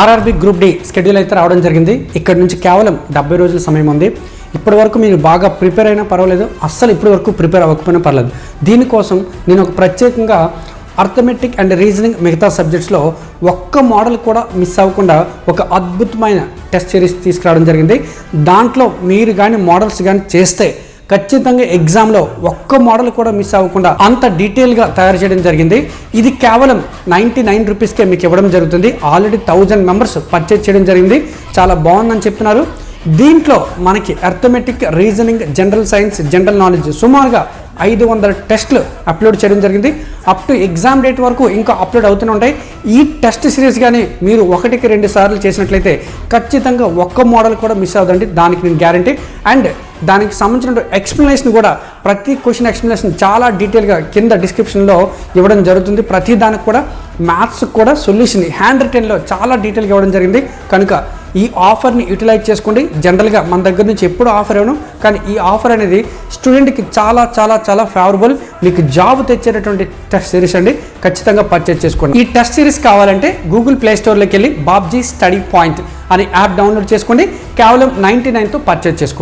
RRB group D schedule అయితే రావడం జరిగింది. ఇక్కడ నుంచి కేవలం డెబ్బై రోజుల సమయం ఉంది. ఇప్పటి వరకు మీరు బాగా ప్రిపేర్ అయినా పర్వాలేదు. అస్సలు ఇప్పటి వరకు ప్రిపేర్ అవ్వకపోయినా పర్లేదు దీనికోసం నేను ఒక ప్రత్యేకంగా అర్థమెటిక్ అండ్ రీజనింగ్ మిగతా సబ్జెక్ట్స్లో ఒక్క మోడల్ కూడా మిస్ అవ్వకుండా ఒక అద్భుతమైన టెస్ట్ సిరీస్ తీసుకురావడం జరిగింది. దాంట్లో మీరు కానీ మోడల్స్ కానీ చేస్తే ఖచ్చితంగా ఎగ్జామ్లో ఒక్క మోడల్ కూడా మిస్ అవ్వకుండా అంత డీటెయిల్గా తయారు చేయడం జరిగింది. ఇది కేవలం నైంటీ నైన్ రూపీస్కే మీకు ఇవ్వడం జరుగుతుంది. ఆల్రెడీ థౌజండ్ మెంబర్స్ పర్చేజ్ చేయడం జరిగింది. చాలా బాగుందని చెప్తున్నారు. దీంట్లో మనకి arithmetic reasoning general science general knowledge సుమారుగా ఐదు వందల టెస్ట్లు అప్లోడ్ చేయడం జరిగింది. అప్ టు ఎగ్జామ్ డేట్ వరకు ఇంకా అప్లోడ్ అవుతూనే ఉంటాయి. ఈ టెస్ట్ సిరీస్ కానీ మీరు ఒకటికి రెండు సార్లు చేసినట్లయితే ఖచ్చితంగా ఒక్క మోడల్ కూడా మిస్ అవ్వదండి. దానికి నేను గ్యారంటీ. అండ్ దానికి సంబంధించిన ఎక్స్ప్లెనేషన్ కూడా ప్రతి క్వశ్చన్ ఎక్స్ప్లెనేషన్ చాలా డీటెయిల్గా కింద డిస్క్రిప్షన్లో ఇవ్వడం జరుగుతుంది. ప్రతి దానికి కూడా మ్యాథ్స్ కూడా సొల్యూషన్ హ్యాండ్ రిటర్న్లో చాలా డీటెయిల్గా ఇవ్వడం జరిగింది. కనుక ఈ ఆఫర్ని యూటిలైజ్ చేసుకోండి. జనరల్గా మన దగ్గర నుంచి ఎప్పుడు ఆఫర్ ఇవ్వను. కానీ ఈ ఆఫర్ అనేది స్టూడెంట్కి చాలా చాలా చాలా ఫేవరబుల్ మీకు జాబ్ తెచ్చేటటువంటి టెస్ట్ సిరీస్ అండి. ఖచ్చితంగా పర్చేజ్ చేసుకోండి. ఈ టెస్ట్ సిరీస్ కావాలంటే గూగుల్ ప్లే స్టోర్లోకి వెళ్ళి బాబ్జీ స్టడీ పాయింట్ అనే యాప్ డౌన్లోడ్ చేసుకోండి. కేవలం నైంటీ నైన్తో పర్చేజ్ చేసుకోండి.